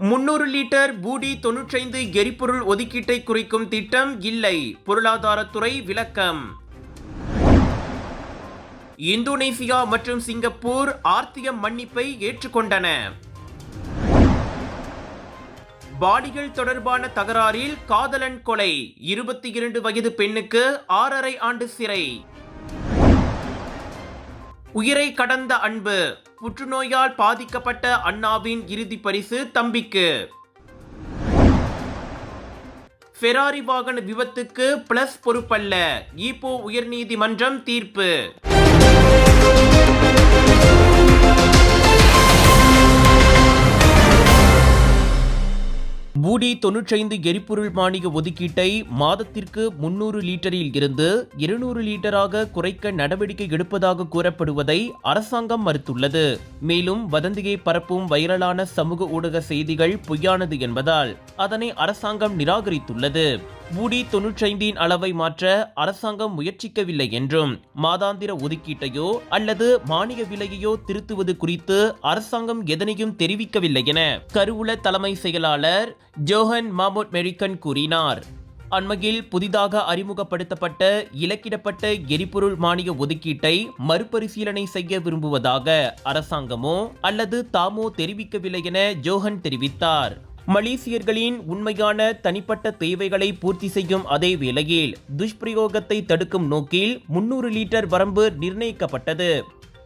முன்னூறு லிட்டர் பூடி தொன்னூற்றைந்து எரிபொருள் ஒதுக்கீட்டை குறிக்கும் திட்டம் இல்லை. பொருளாதாரத்துறை விளக்கம். இந்தோனேசியா மற்றும் சிங்கப்பூர் ஆர்த்தியம் மன்னிப்பை ஏற்றுக்கொண்டன. பாடிகள் தொடர்பான தகராறில் காதலன் கொலை. இருபத்தி இரண்டு வயது பெண்ணுக்கு ஆறரை ஆண்டு சிறை. உயிரை கடந்த அன்பு. புற்றுநோயால் பாதிக்கப்பட்ட அண்ணாவின் இறுதி பரிசு தம்பிக்கு. ஃபெராரி வாகன விபத்துக்கு பிளஸ் பொறுப்பல்ல. ஈப்போ உயர்நீதிமன்றம் தீர்ப்பு. மூடி தொன்னூற்றைந்து எரிபொருள் மானிய ஒதுக்கீட்டை மாதத்திற்கு முன்னூறு லிட்டரில் இருந்து இருநூறு லிட்டராக குறைக்க நடவடிக்கை எடுப்பதாக கூறப்படுவதை அரசாங்கம் மறுத்துள்ளது. மேலும் வதந்தியை பரப்பும் வைரலான சமூக ஊடக செய்திகள் பொய்யானது என்பதால் அதனை அரசாங்கம் நிராகரித்துள்ளது. பூடி தொன்னூற்றைந்தின் அளவை மாற்ற அரசாங்கம் முயற்சிக்கவில்லை என்றும் மாதாந்திர ஒதுக்கீட்டையோ அல்லது மானிய விலையையோ திருத்துவது குறித்து அரசாங்கம் எதனையும் தெரிவிக்கவில்லை என கருவூல தலைமை செயலாளர் ஜோஹன் மாமோட் மெரிக்கன் கூறினார். அண்மையில் புதிதாக அறிமுகப்படுத்தப்பட்ட இலக்கிடப்பட்ட எரிபொருள் மானிய ஒதுக்கீட்டை மறுபரிசீலனை செய்ய விரும்புவதாக அரசாங்கமோ அல்லது தாமோ தெரிவிக்கவில்லை என ஜோஹன் தெரிவித்தார். மலேசியர்களின் உண்மையான தனிப்பட்ட தேவைகளை பூர்த்தி செய்யும் அதே வேளையில் துஷ்பிரயோகத்தை தடுக்கும் நோக்கில் முன்னூறு லிட்டர் வரம்பு நிர்ணயிக்கப்பட்டது.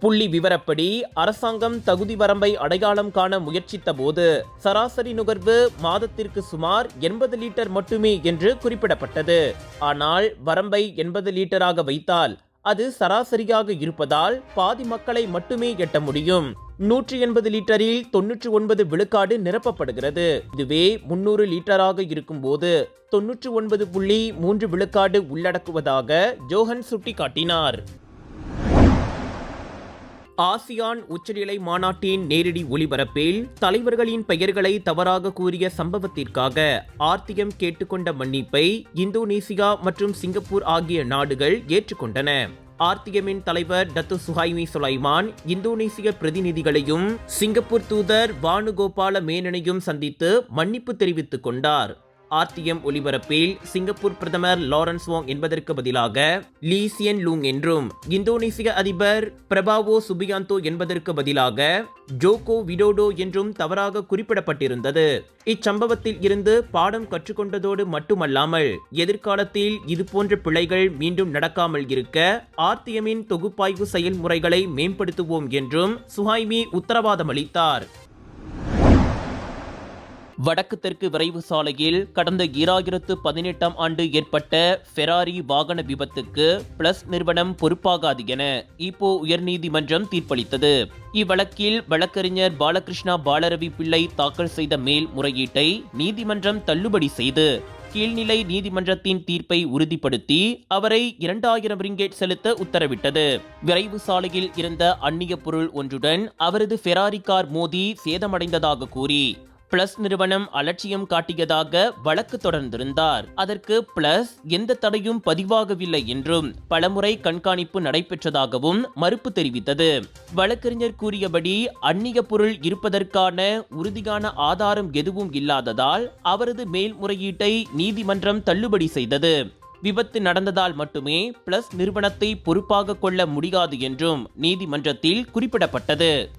புள்ளி விவரப்படி அரசாங்கம் தகுதி வரம்பை அடையாளம் காண முயற்சித்த போது சராசரி நுகர்வு மாதத்திற்கு சுமார் எண்பது லிட்டர் மட்டுமே என்று குறிப்பிடப்பட்டது. ஆனால் வரம்பை எண்பது லிட்டராக வைத்தால் அது சராசரியாக இருப்பதால் பாதி மக்களை மட்டுமே எட்ட முடியும். நூற்றி எண்பது லிட்டரில் தொன்னூற்றி ஒன்பது விழுக்காடு நிரப்பப்படுகிறது. இதுவே முன்னூறு லிட்டராக இருக்கும்போது தொன்னூற்றி ஒன்பது புள்ளி மூன்று விழுக்காடு உள்ளடக்குவதாக ஜோஹன் சுட்டிக்காட்டினார். ஆசியான் உச்சநிலை மாநாட்டின் நேரடி ஒளிபரப்பில் தலைவர்களின் பெயர்களை தவறாக கூறிய சம்பவத்திற்காக ஆர்த்தியம் கேட்டுக்கொண்ட மன்னிப்பை இந்தோனேசியா மற்றும் சிங்கப்பூர் ஆகிய நாடுகள் ஏற்றுக்கொண்டன. ஆர்த்தியமின் தலைவர் டத்து சுஹைமி சுலைமான் இந்தோனேசிய பிரதிநிதிகளையும் சிங்கப்பூர் தூதர் வானுகோபால மேனனையும் சந்தித்து மன்னிப்பு தெரிவித்துக் கொண்டார். ஆர்டிஎம் ஒலிபரப்பில் சிங்கப்பூர் பிரதமர் லாரன்ஸ் வாங் என்பதற்கு பதிலாக லீசியன் லூங் என்றும் இந்தோனேசிய அதிபர் பிரபாவோ சுபியாந்தோ என்பதற்கு பதிலாக ஜோகோ விடோடோ என்றும் தவறாக குறிப்பிடப்பட்டிருந்தது. இச்சம்பவத்தில் இருந்து பாடம் கற்றுக்கொண்டதோடு மட்டுமல்லாமல் எதிர்காலத்தில் இதுபோன்ற பிழைகள் மீண்டும் நடக்காமல் இருக்க ஆர்டிஎம்மின் தொகுப்பாய்வு செயல்முறைகளை மேம்படுத்துவோம் என்றும் சுஹாய்மி உத்தரவாதம் அளித்தார் வடக்கு தெற்கு விரைவு சாலையில் கடந்த ஈராயிரத்து பதினெட்டாம் ஆண்டு ஏற்பட்ட ஃபெராரி வாகன விபத்துக்கு பிளஸ் நிறுவனம் பொறுப்பாகாது என இப்போ உயர்நீதிமன்றம் தீர்ப்பளித்தது. இவ்வழக்கில் வழக்கறிஞர் பாலகிருஷ்ணா பாலரவி பிள்ளை தாக்கல் செய்த மேல் முறையீட்டை நீதிமன்றம் தள்ளுபடி செய்து கீழ்நிலை நீதிமன்றத்தின் தீர்ப்பை உறுதிப்படுத்தி அவரை இரண்டாயிரம் ரிங்கேட் செலுத்த உத்தரவிட்டது. விரைவு சாலையில் இருந்த அந்நிய பொருள் ஒன்றுடன் அவரது ஃபெராரி கார் மோதி சேதமடைந்ததாக கூறி பிளஸ் நிறுவனம் அலட்சியம் காட்டியதாக வழக்கு தொடர்ந்திருந்தார். அதற்கு பிளஸ் எந்த தடையும் பதிவாகவில்லை என்றும் பலமுறை கண்காணிப்பு நடைபெற்றதாகவும் மறுப்பு தெரிவித்தது. வழக்கறிஞர் கூறியபடி அந்நிய பொருள் இருப்பதற்கான உறுதியான ஆதாரம் எதுவும் இல்லாததால் அவரது மேல்முறையீட்டை நீதிமன்றம் தள்ளுபடி செய்தது. விபத்து நடந்ததால் மட்டுமே பிளஸ் நிறுவனத்தை பொறுப்பாக கொள்ள முடியாது என்றும் நீதிமன்றத்தில் குறிப்பிடப்பட்டது.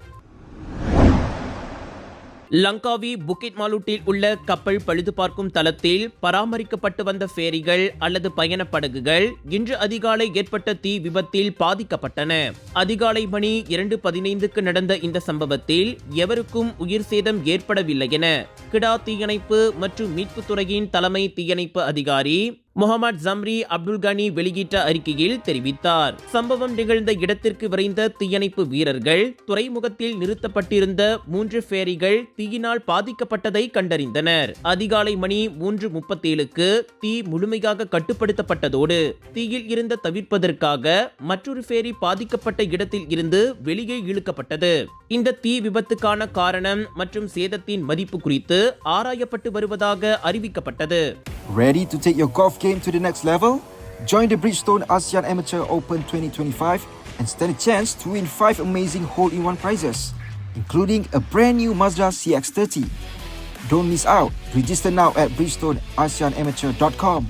லங்காவி புக்கிட் மாலூட்டில் உள்ள கப்பல் பழுது பார்க்கும் தளத்தில் பராமரிக்கப்பட்டு வந்த ஃபேரிகள் அல்லது பயண படகுகள் இன்று அதிகாலை ஏற்பட்ட தீ விபத்தில் பாதிக்கப்பட்டன. அதிகாலை மணி இரண்டு பதினைந்துக்கு நடந்த இந்த சம்பவத்தில் எவருக்கும் உயிர் சேதம் ஏற்படவில்லை என கிடா தீயணைப்பு மற்றும் மீட்புத்துறையின் தலைமை தீயணைப்பு அதிகாரி முகமது ஜம்ரி அப்துல் கனி வெளியிட்ட அறிக்கையில் தெரிவித்தார். சம்பவம் நிகழ்ந்த இடத்திற்கு விரைந்த தீயணைப்பு வீரர்கள் துறைமுகத்தில் நிறுத்தப்பட்டிருந்த மூன்று ஃபேரிகள் தீயினால் பாதிக்கப்பட்டதை கண்டறிந்தனர். அதிகாலை மணி மூன்று முப்பத்தேழுக்கு தீ முழுமையாக கட்டுப்படுத்தப்பட்டதோடு தீயில் இருந்த தவிர்ப்பதற்காக மற்றொரு ஃபேரி பாதிக்கப்பட்ட இடத்தில் இருந்து வெளியே இழுக்கப்பட்டது. இந்த தீ விபத்துக்கான காரணம் மற்றும் சேதத்தின் மதிப்பு குறித்து ஆராயப்பட்டு வருவதாக அறிவிக்கப்பட்டது. Ready to take your golf game to the next level? Join the Bridgestone ASEAN Amateur Open 2025 and stand a chance to win 5 amazing hole in one prizes, including a brand new Mazda CX30. Don't miss out. Register now at bridgestoneasianamateur.com.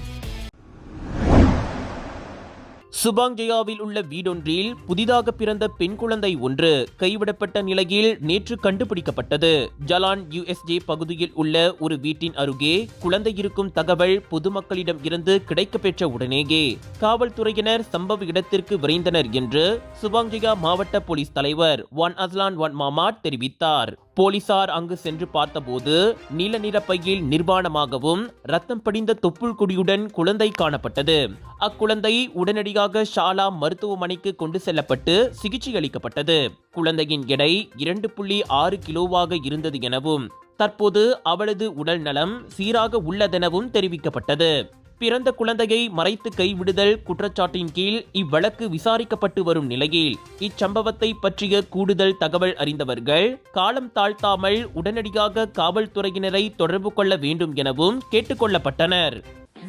சுபாங்ஜயாவில் உள்ள வீடொன்றில் புதிதாக பிறந்த பெண் குழந்தை ஒன்று கைவிடப்பட்ட நிலையில் நேற்று கண்டுபிடிக்கப்பட்டது. ஜலான் யுஎஸ்ஜே பகுதியில் உள்ள ஒரு வீட்டின் அருகே குழந்தை இருக்கும் தகவல் பொதுமக்களிடம் இருந்து கிடைக்கப்பெற்ற உடனேயே காவல்துறையினர் சம்பவ இடத்திற்கு விரைந்தனர் என்று சுபாங்ஜயா மாவட்ட போலீஸ் தலைவர் ஒன் அஸ்லான் ஒன் மாமாட் தெரிவித்தார். போலீசார் அங்கு சென்று பார்த்தபோது நீல நிற பையில் நிர்வாணமாகவும் ரத்தம் படிந்த தொப்புள் குடியுடன் குழந்தை காணப்பட்டது. அக்குழந்தை உடனடியாக ஷாலா மருத்துவமனைக்கு கொண்டு செல்லப்பட்டு சிகிச்சை அளிக்கப்பட்டது. குழந்தையின் எடை இரண்டு புள்ளி ஆறு கிலோவாக இருந்தது எனவும் தற்போது அவளது உடல் நலம் சீராக உள்ளதெனவும் தெரிவிக்கப்பட்டது. பிறந்த குழந்தையை மறைத்து கைவிடுதல் குற்றச்சாட்டின் கீழ் இவ்வழக்கு விசாரிக்கப்பட்டு வரும் நிலையில் இச்சம்பவத்தை பற்றிய கூடுதல் தகவல் அறிந்தவர்கள் காலம் தாழ்த்தாமல் உடனடியாக காவல்துறையினரை தொடர்பு கொள்ள வேண்டும் எனவும் கேட்டுக்கொள்ளப்பட்டனர்.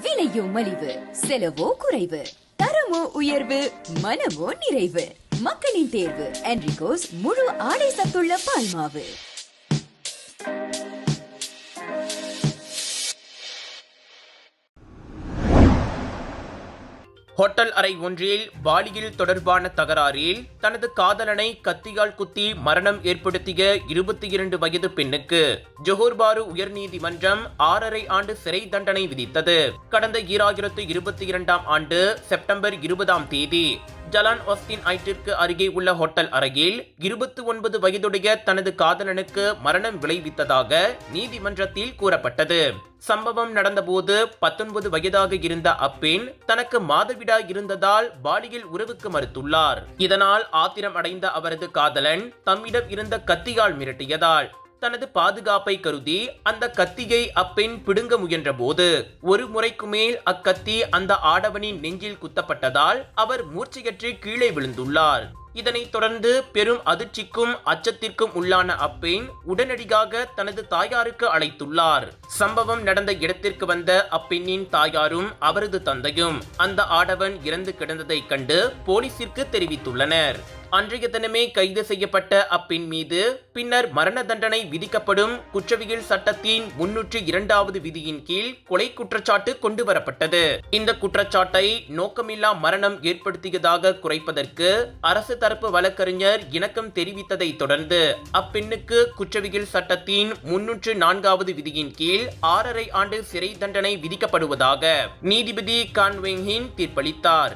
விலையோ மலிவு செலவோ குறைவு தரமோ உயர்வு மனமோ நிறைவு. மக்களின் தேர்வு என்ரிகோஸ் முழு ஆடை சத்துள்ள பால்மாவு. ஹோட்டல் அறை ஒன்றில் பாலியல் தொடர்பான தகராறில் தனது காதலனை கத்தியால் குத்தி மரணம் ஏற்படுத்திய இருபத்தி இரண்டு வயது பெண்ணுக்கு ஜொஹோர்பாரு உயர்நீதிமன்றம் ஆறரை ஆண்டு சிறை தண்டனை விதித்தது. கடந்த ஈராயிரத்து இருபத்தி இரண்டாம் ஆண்டு செப்டம்பர் இருபதாம் தேதி ஜலான் ஒஸ்டின் ஐட்டிற்கு அருகே உள்ள ஹோட்டல் அறையில் இருபத்தி ஒன்பது வயதுடைய தனது காதலனுக்கு மரணம் விளைவித்ததாக நீதிமன்றத்தில் கூறப்பட்டது. சம்பவம் நடந்தபோது பத்தொன்பது வயதாக இருந்த அப்பெண் தனக்கு மாதவிடா இருந்ததால் பாலியல் உறவுக்கு மறுத்துள்ளார். இதனால் ஆத்திரம் அடைந்த அவரது காதலன் தம்மிடம் இருந்த கத்தியால் மிரட்டியதால் தனது பாதுகாப்பை கருதி அந்த கத்தியை அப்பெண் பிடுங்க முயன்ற போது ஒரு முறைக்கு மேல் அக்கத்தி அந்த ஆடவனின் நெஞ்சில் குத்தப்பட்டதால் அவர் மூர்ச்சையற்று கீழே விழுந்துள்ளார். இதனைத் தொடர்ந்து பெரும் அதிர்ச்சிக்கும் அச்சத்திற்கும் உள்ளான அப்பெண் உடனடியாக தனது தாயாருக்கு அழைத்துள்ளார். சம்பவம் நடந்த இடத்திற்கு வந்த அப்பெண்ணின் தாயாரும் அவரது தந்தையும் அந்த ஆடவன் இறந்து கிடந்ததைக் கண்டு போலீசிற்கு தெரிவித்துள்ளனர். அன்றைய தினமே கைது செய்யப்பட்ட அப்பெண் மீது பின்னர் மரண தண்டனை விதிக்கப்படும் குற்றவியல் சட்டத்தின் முன்னூற்று இரண்டாவது விதியின் கீழ் கொலை குற்றச்சாட்டு கொண்டு வரப்பட்டது. இந்த குற்றச்சாட்டை நோக்கமில்லா மரணம் ஏற்படுத்தியதாக குறைப்பதற்கு அரசு தரப்பு வழக்கறிஞர் இணக்கம் தெரிவித்ததை தொடர்ந்து அப்பெண்ணுக்கு குற்றவியல் சட்டத்தின் முன்னூற்று நான்காவது விதியின் கீழ் ஆறரை ஆண்டு சிறை தண்டனை விதிக்கப்படுவதாக நீதிபதி கான்வெங்கின் தீர்ப்பளித்தார்.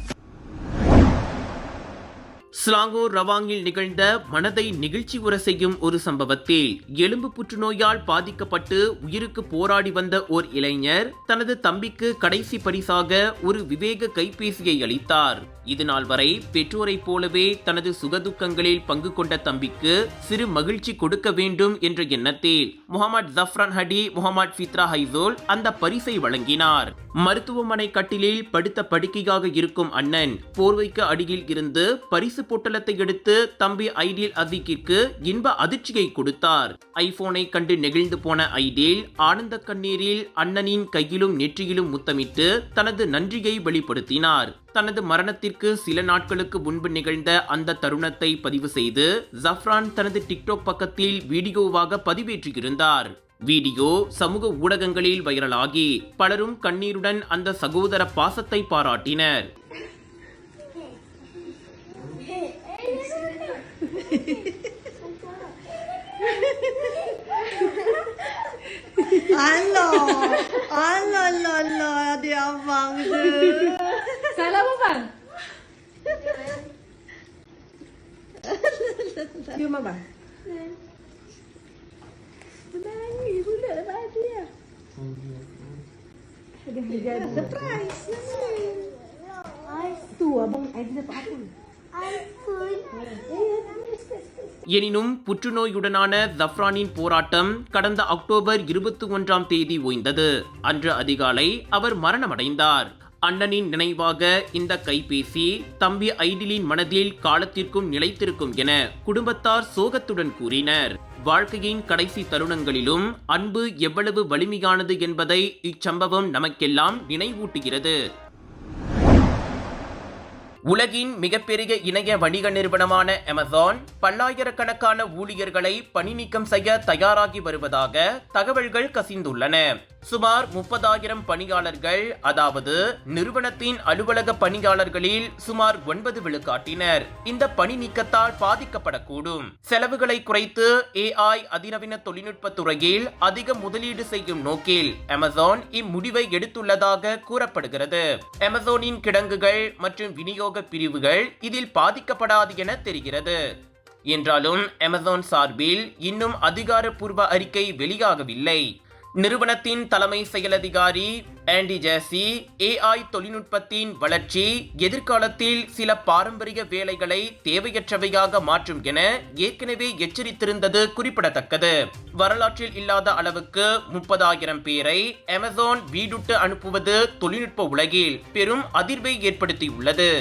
ஸ்லாங்கூர் ரவாங்கில் நிகழ்ந்த மனதை நிகழ்ச்சி உர செய்யும் ஒரு சம்பவத்தில் எலும்பு புற்றுநோயால் பாதிக்கப்பட்டு உயிருக்கு போராடி வந்த ஓர் இளைஞர் தனது தம்பிக்கு கடைசி பரிசாக ஒரு விவேக கைபேசியை அளித்தார். இது நாள் வரை பெற்றோரைப் போலவே தனது சுகதுக்கங்களில் பங்கு கொண்ட தம்பிக்கு சிறு மகிழ்ச்சி கொடுக்க வேண்டும் என்ற எண்ணத்தில் முகமது ஜஃப்ரான் ஹடி முகமது ஃபித்ரா ஹைசோல் அந்த பரிசை வழங்கினார். மருத்துவமனை கட்டிலில் படுத்த படுக்கையாக இருக்கும் அண்ணன் போர்வைக்கு அடியில் இருந்து பரிசு பொட்டலத்தை எடுத்து தம்பி ஐடியல் அதிகிற்கு இன்ப அதிர்ச்சியை கொடுத்தார். ஐபோனை கண்டு நெகிழ்ந்து போன ஐடியல் ஆனந்த கண்ணீரில் அண்ணனின் கையிலும் நெற்றியிலும் முத்தமிட்டு தனது நன்றியை வெளிப்படுத்தினார். தனது மரணத்திற்கு சில நாட்களுக்கு முன்பு நிகழ்ந்த அந்த தருணத்தை பதிவு செய்து ஜஃப்ரான் தனது டிக்டாக் பக்கத்தில் வீடியோவாக பதிவேற்றியிருந்தார். வீடியோ சமூக ஊடகங்களில் வைரலாகி பலரும் கண்ணீருடன் அந்த சகோதர பாசத்தை பாராட்டினர். Allah. Allah Allah Allah adik abang tu. Salah apa bang? Cium abang. Menangis pula dia. Dah. Surprise. Ais tu abang Ais dapat apa? iPhone. Eh, எனினும் புற்றுநோயுடனான ஜஃப்ரானின் போராட்டம் கடந்த அக்டோபர் இருபத்தி ஒன்றாம் தேதி ஓய்ந்தது. அன்று அதிகாலை அவர் மரணமடைந்தார். அண்ணனின் நினைவாக இந்த கைபேசி தம்பி ஐடிலின் மனதில் காலத்திற்கும் நிலைத்திருக்கும் என குடும்பத்தார் சோகத்துடன் கூறினர். வாழ்க்கையின் கடைசி தருணங்களிலும் அன்பு எவ்வளவு வலிமையானது என்பதை இச்சம்பவம் நமக்கெல்லாம் நினைவூட்டுகிறது. உலகின் மிகப்பெரிய இணைய வணிக நிறுவனமான அமேசான் பல்லாயிரக்கணக்கான ஊழியர்களை பணிநீக்கம் செய்ய தயாராகி வருவதாக தகவல்கள் கசிந்துள்ளன. சுமார் முப்பதாயிரம் பணியாளர்கள் அதாவது நிறுவனத்தின் அலுவலக பணியாளர்களில் சுமார் ஒன்பது விழுக்காட்டினர். இந்த பணி நீக்கத்தால் பாதிக்கப்படக்கூடும். செலவுகளை குறைத்து ஏஐ அதிநவீன தொழில்நுட்ப துறையில் அதிக முதலீடு செய்யும் நோக்கில் அமேசான் இம்முடிவை எடுத்துள்ளதாக கூறப்படுகிறது. அமேசானின் கிடங்குகள் மற்றும் விநியோக பிரிவுகள் இதில் பாதிக்கப்படாது என தெரிகிறது. என்றாலும் அமேசான் சார்பில் இன்னும் அதிகாரப்பூர்வ அறிக்கை வெளியாகவில்லை. நிறுவனத்தின் தலைமை செயலதிகாரி ஆண்டி ஜேசி ஏஐ தொழில்நுட்பத்தின் வளர்ச்சி எதிர்காலத்தில் சில பாரம்பரிய வேலைகளை தேவையற்றவையாக மாற்றும் என ஏற்கனவே எச்சரித்திருந்தது குறிப்பிடத்தக்கது. வரலாற்றில் இல்லாத அளவுக்கு முப்பதாயிரம் பேரை அமேசான் வீடுட்டு அனுப்புவது தொழில்நுட்ப உலகில் பெரும் அதிர்வை ஏற்படுத்தியுள்ளது.